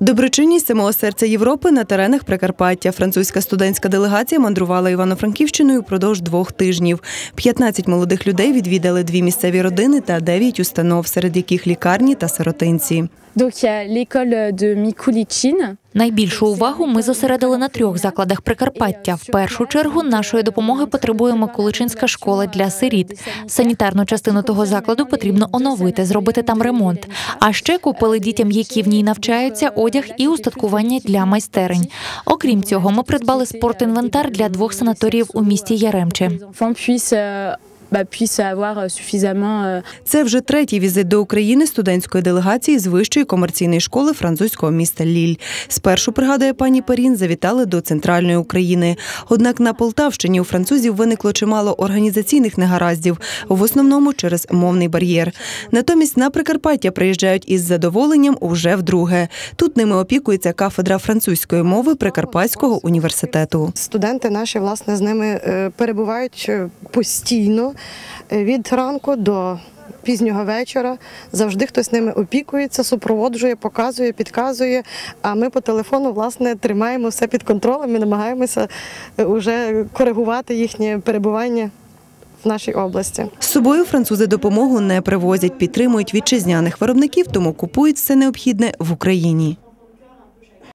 Доброчинність самого серця Європи на теренах Прикарпаття. Французька студентська делегація мандрувала Івано-Франківщиною впродовж двох тижнів. 15 молодих людей відвідали дві місцеві родини та 9 установ, серед яких лікарні та сиротинці. Donc il y a. Найбільшу увагу ми зосередили на трьох закладах Прикарпаття. В першу чергу нашої допомоги потребує Миколичинська школа для сиріт. Санітарну частину того закладу потрібно оновити, зробити там ремонт. А ще купили дітям, які в ній навчаються, одяг і устаткування для майстерень. Окрім цього, ми придбали спортінвентар для двох санаторіїв у місті Яремче. Puissent, euh, euh, Це вже третій візит до України студентської делегації з вищої комерційної школи французького міста Ліль. Спершу пригадує пані Парін, завітали до центральної України. Однак на Полтавщині у французів виникло чимало організаційних негараздів, в основному через мовний бар'єр. Натомість на Прикарпаття приїжджають із задоволенням уже вдруге. Тут ними опікується кафедра французької мови Прикарпатського університету. Студенти наші власне з ними е, перебувають е, постійно е, від ранку до пізнього вечора. Завжди хтось ними опікується, супроводжує, показує, підказує. А ми по телефону власне тримаємо все під контролем і намагаємося вже коригувати їхнє перебування в нашій області. З собою французи допомогу не привозять, підтримують вітчизняних виробників, тому купують все необхідне в Україні.